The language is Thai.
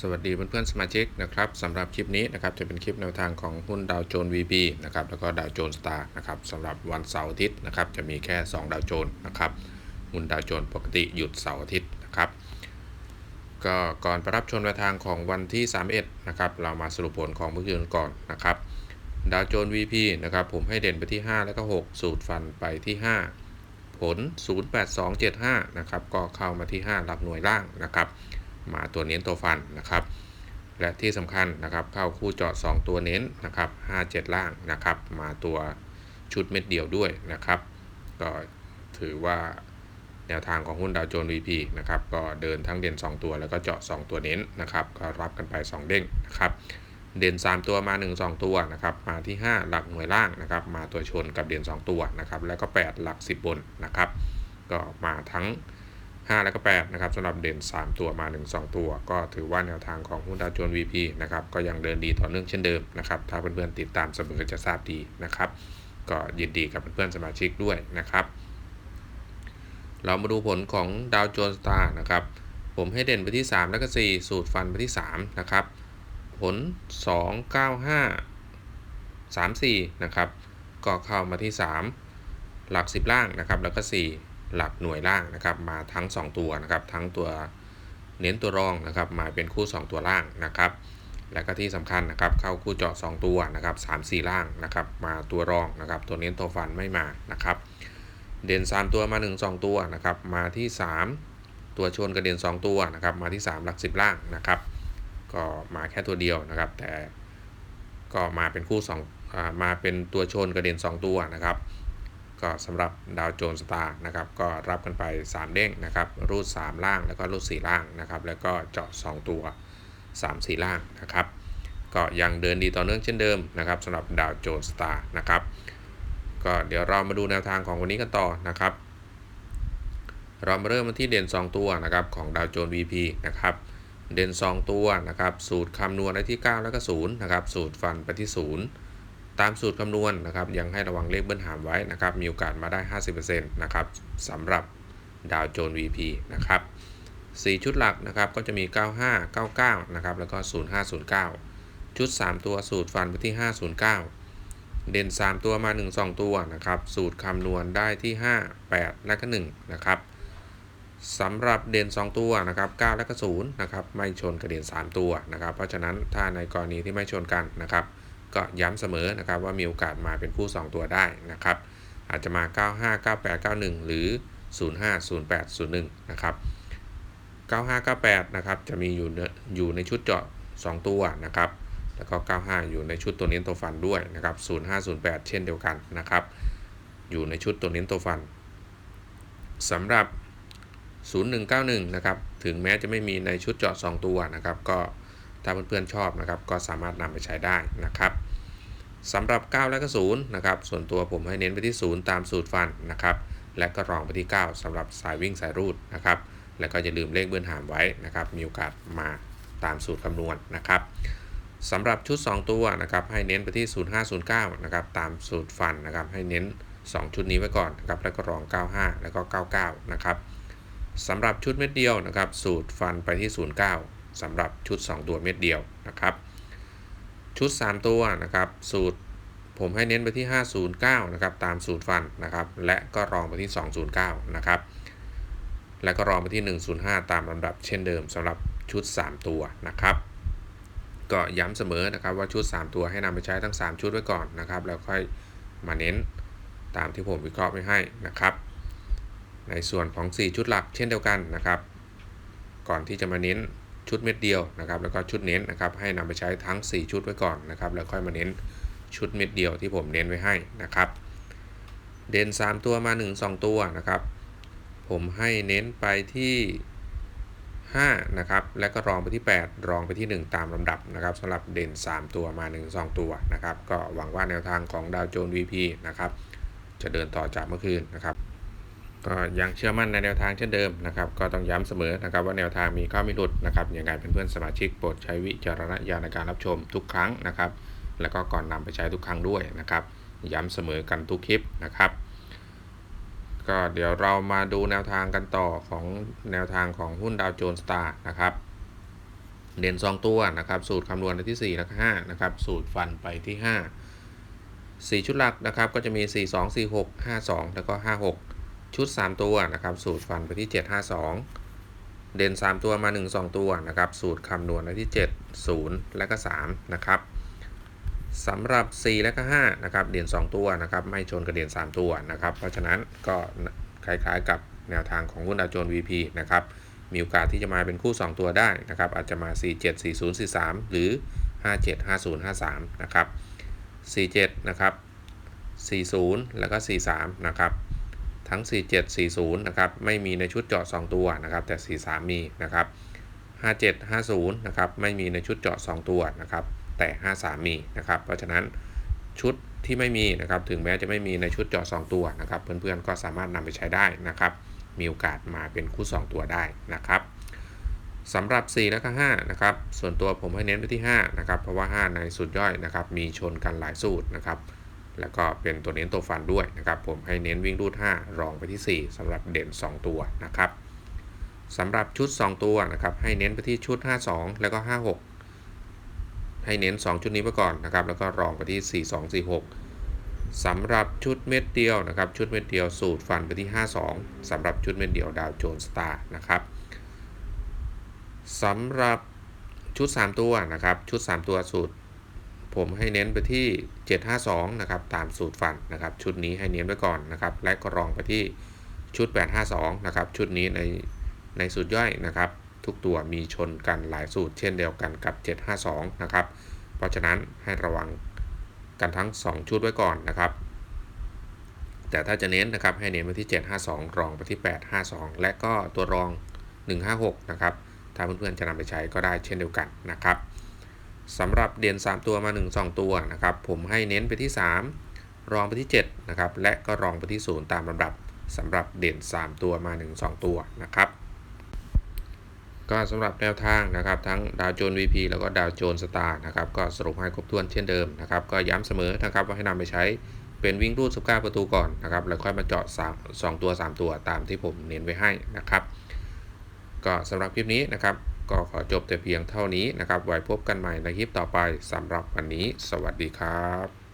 สวัสดีเพื่อนๆสมาชิกนะครับสำหรับคลิปนี้นะครับจะเป็นคลิปแนวทางของหุ้นดาวโจนส์ VB นะครับแล้วก็ดาวโจนส์สตาร์นะครับสำหรับวันเสาร์อาทิตย์นะครับจะมีแค่ 2 ดาวโจนส์นะครับหุ้นดาวโจนส์ปกติหยุดเสาร์อาทิตย์นะครับก็ก่อนไปรับชมแนวทางของวันที่ 31นะครับเรามาสรุปผลของเมื่อคืนก่อนนะครับดาวโจนส์ VP นะครับผมให้เด่นไปที่ 5 แล้วก็ 6 สูตรฟันไปที่ 5 ผล 08275นะครับก็เข้ามาที่ 5 หลักหน่วยล่างนะครับ มาตัวเน้นตัวฟันนะครับ และที่สำคัญนะครับเข้าคู่เจาะ2ตัวเน้นนะครับ5 7 ล่างนะครับมาตัวชุดเม็ดเดียวด้วยนะครับ ก็ถือว่าแนวทางของหุ้นดาวโจนส์ VP นะครับก็เดินทั้งเด่น 2 ตัวแล้วก็เจาะ 2 ตัวเน้นนะครับก็รับกันไป 2 เด้งนะครับเด่น 3 ตัวมา 1 2 ตัวนะครับมาที่ 5 หลักหน่วยล่างนะครับมาตัวชนกับเด่น 2 ตัวนะครับแล้วก็ 8 หลัก 10 บนนะครับก็มาทั้ง 5 แล้วก็8นะครับสำหรับเด่น 3 ตัวมา 1 2 ตัว ก็ถือว่าแนวทางของหุ้นดาวโจนส์ VP นะครับก็ยังเดินดีต่อเนื่องเช่นเดิมนะครับถ้าเพื่อนๆติดตามเสมอจะทราบดีนะครับ ก็ยินดีกับเพื่อนๆสมาชิกด้วยนะครับ เรามาดูผลของดาวโจนส์ตานะครับผมให้เด่นไปที่ 3 แล้วก็ 4 สูตรฟันไปที่ 3 นะครับ ผล 2 9 5 3 4 นะครับ ก็เข้ามาที่ 3 หลัก 10 ล่างนะครับ แล้วก็ 4 หลักหน่วยล่างนะครับมาทั้ง 2 ตัวนะครับทั้งตัวเน้นตัวรองนะครับมาเป็นคู่ 2 ตัวล่างนะครับ และก็ที่สำคัญนะครับเข้าคู่เจาะ2ตัวนะครับ3 4 ล่างนะครับมาตัวรองนะครับตัวเน้นตัวฟันไม่มานะครับเด่น 3 ตัวมา 1 2 ตัวนะครับมาที่ 3 ตัวชนกระเด่น2 ตัวนะครับมาที่ 3 หลัก 10 ล่างนะครับ ก็มาแค่ตัวเดียวนะครับ แต่ก็มาเป็นคู่2อ่ามาเป็นตัวชนกระเด็น 2 ตัวนะครับ ก็สำหรับดาวโจนสตาร์นะครับก็รับกันไป 3 เด้งนะครับรูด 3 ล่างแล้วก็รูด 4 ล่างนะครับแล้วก็เจาะ 2 ตัว 3 4 ล่างนะครับก็ยังเดินดีต่อเนื่องเช่นเดิมนะครับสำหรับดาวโจนสตาร์นะครับก็เดี๋ยวเรามาดูแนวทางของวันนี้กันต่อนะครับ เรามาเริ่มที่เด่น 2 ตัวนะครับของดาวโจน VP นะครับเด่น 2 ตัวนะครับสูตรคำนวณได้ที่ 9 แล้วก็0นะครับสูตรฟันไปที่ 0 ตามสูตรคำนวณนะครับยังให้ระวังเลขเบิ้ลหามไว้นะครับมีโอกาสมาได้ 50%นะครับสำหรับดาวโจนส์ VP นะครับ4ชุดหลักนะครับก็จะมี 95 99 นะครับแล้วก็ 0509 ชุด 3 ตัวสูตรฟันไปที่ 509 เด่น 3 ตัวมา 1 2 ตัวนะครับสูตรคำนวณได้ที่ 5 8 และก็1นะครับสำหรับเด่น 2 ตัวนะครับ9และก็0นะครับไม่ชนกับเด่น 3 ตัวนะครับเพราะฉะนั้นถ้าในกรณีที่ไม่ชนกันนะครับ ก็ย้ำเสมอนะครับว่ามีโอกาสมาเป็นคู่ 2 ตัวได้นะครับ อาจจะมา 95 98 91 หรือ 05 08 01 นะครับ 9598 นะครับจะมีอยู่ในอยู่ในชุดเจาะ 2 ตัวนะครับ แล้วก็ 95 อยู่ในชุดตัวเน้นตัวฟันด้วยนะครับ 0508 เช่นเดียวกันนะครับ อยู่ในชุดตัวเน้นตัวฟันสำหรับ 0191 นะครับ ถึงแม้จะไม่มีในชุดเจาะ 2 ตัวนะครับ ก็ถ้าเพื่อนๆชอบนะครับ ก็สามารถนำไปใช้ได้นะครับ สำหรับ 9 และก็0นะครับ ส่วนตัวผมให้เน้นไปที่ 0 ตามสูตรฟันนะครับ และก็รองไปที่ 9สำหรับสายวิ่งสายรูดนะครับ แล้วก็อย่าลืมเลขเบื้องหามไว้นะครับ มีโอกาสมาตามสูตรคำนวณนะครับสำหรับชุด 2 ตัวนะครับ ให้เน้นไปที่ 0509 นะครับ ตามสูตรฟันนะครับ ให้เน้น 2 ชุดนี้ไว้ก่อนนะครับ แล้วก็รอง 95 แล้วก็ 99 นะครับสำหรับชุดเม็ดเดียวนะครับ สูตรฟันไปที่ 09สำหรับชุด 2 ตัวเม็ดเดียวนะครับ ชุด 3 ตัวนะครับ สูตรผมให้เน้นไปที่ 509 นะครับ ตามสูตรฟันนะครับ และก็รองไปที่ 209 นะครับ และก็รองไปที่ 105 ตามลำดับเช่นเดิมสำหรับชุด 3 ตัวนะครับ ก็ย้ำเสมอนะครับว่าชุด 3 ตัวให้นำไปใช้ทั้ง 3 ชุดไว้ก่อนนะครับ แล้วค่อยมาเน้นตามที่ผมวิเคราะห์ไว้ให้นะครับ ในส่วนของ 4 ชุดหลักเช่นเดียวกันนะครับ ก่อนที่จะมาเน้น ชุดเม็ดเดียวนะครับ แล้วก็ชุดเน้นนะครับ ให้นำไปใช้ทั้ง 4 ชุดไว้ก่อนนะครับ แล้วค่อยมาเน้นชุดเม็ดเดียวที่ผมเน้นไว้ให้นะครับ เด่น 3 ตัวมา 1 2 ตัวนะครับ ผมให้เน้นไปที่5นะครับ และก็รองไปที่ 8 รองไปที่ 1 ตามลำดับนะครับสำหรับเด่น 3 ตัวมา 1 2 ตัวนะครับ ก็หวังว่าแนวทางของดาวโจนส์ VP นะครับ จะเดินต่อจากเมื่อคืนนะครับ ก็ยังเชื่อมั่นในแนวทางเช่นเดิมนะครับ ก็ต้องย้ำเสมอนะครับว่าแนวทางมีข้อมีหลุดนะครับอยังไงเพื่อนๆสมาชิกโปรดใช้วิจารณญาณในการรับชมทุกครั้งนะครับ แล้วก็ก่อนนำไปใช้ทุกครั้งด้วยนะครับ ย้ำเสมอกันทุกคลิปนะครับ ก็เดี๋ยวเรามาดูแนวทางกันต่อของแนวทางของหุ้นดาวโจนส์สตาร์นะครับเด่น2ตัวนะครับ สูตรคำนวณที่4แล้วก็5นะครับ สูตรฟันไปที่ 5 4 ชุดหลักนะครับ ก็จะมี 4 2 4 6 5 2 แล้วก็ 5 6 ชุด 3 ตัวนะครับ สูตรฟันไปที่ 7 5 2 เด่น 3 ตัวมา 1 2 ตัวนะครับ สูตรคำนวณในที่ 7 0 และก็ 3 นะครับสำหรับ 4 และก็5นะครับ เด่น 2 ตัวนะครับ ไม่ชนกับเด่น 3 ตัวนะครับ เพราะฉะนั้นก็คล้ายๆกับแนวทางของหุ้นดาวโจนส์ VP นะครับ มีโอกาสที่จะมาเป็นคู่ 2 ตัวได้นะครับ อาจจะมา 47 40 43 หรือ 57 50 53 นะครับ 47 นะครับ 40 แล้วก็ 43 นะครับ ทั้ง 47 40 นะครับ ไม่มีในชุดเจาะ 2 ตัวนะครับ แต่ 43 มีนะครับ 57 50 นะครับ ไม่มีในชุดเจาะ 2 ตัวนะครับ แต่ 53 มีนะครับ เพราะฉะนั้นชุดที่ไม่มีนะครับ ถึงแม้จะไม่มีในชุดเจาะ 2 ตัวนะครับ เพื่อนๆ ก็สามารถนำไปใช้ได้นะครับ มีโอกาสมาเป็นคู่ 2 ตัวได้นะครับสำหรับ 4 และก็5นะครับ ส่วนตัวผมให้เน้นไปที่5นะครับ เพราะว่า 5 ในสุดย่อยนะครับ มีชนกันหลายสูตรนะครับ แล้วก็เป็นตัวเน้นตัวฟันด้วยนะครับผมให้เน้นวิ่งรูด 5 รองไปที่ 4สำหรับเด่น 2 ตัวนะครับสำหรับชุด 2 ตัวนะครับให้เน้นไปที่ชุด 52 แล้วก็ 56 ให้เน้น 2 ชุดนี้ไปก่อนนะครับแล้วก็รองไปที่ 42 46สำหรับชุดเม็ดเดียวนะครับ ชุดเม็ดเดียวสูตรฟันไปที่ 52สำหรับชุดเม็ดเดียวดาวโจนส์สตาร์นะครับสำหรับชุด 3 ตัวนะครับ ชุด 3 ตัวสูตร ผมให้เน้นไปที่ 752 นะครับ ตามสูตรฟันนะครับ ชุดนี้ให้เน้นไว้ก่อนนะครับ และก็รองไปที่ชุด 852 นะครับ ชุดนี้ในในสูตรย่อยนะครับ ทุกตัวมีชนกันหลายสูตร เช่นเดียวกันกับ 752 นะครับ เพราะฉะนั้นให้ระวังกันทั้ง 2 ชุดไว้ก่อนนะครับ แต่ถ้าจะเน้นนะครับ ให้เน้นไปที่ 752 รองไปที่ 852 และก็ตัวรอง 156 นะครับ ถ้าเพื่อนๆจะนำไปใช้ก็ได้เช่นเดียวกันนะครับ สำหรับเด่น 3 ตัวมา 1 2 ตัวนะครับ ผมให้เน้นไปที่ 3 รองไปที่7นะครับ และก็รองไปที่ 0 ตามลำดับสำหรับเด่น 3 ตัวมา 1 2 ตัวนะครับก็สำหรับแนวทางนะครับทั้งดาวโจน VP แล้วก็ดาวโจนสตาร์นะครับก็สรุปให้ครบถ้วนเช่นเดิมนะครับก็ย้ำเสมอนะครับว่าให้นำไปใช้เป็นวิ่งรูด19ประตูก่อนนะครับแล้วค่อยมาเจาะ3 2ตัว 3 ตัวตามที่ผมเน้นไว้ให้นะครับ ก็สำหรับคลิปนี้นะครับ ก็ขอจบแต่เพียงเท่านี้นะครับ ไว้พบกันใหม่ในคลิปต่อไปสำหรับวันนี้ สวัสดีครับ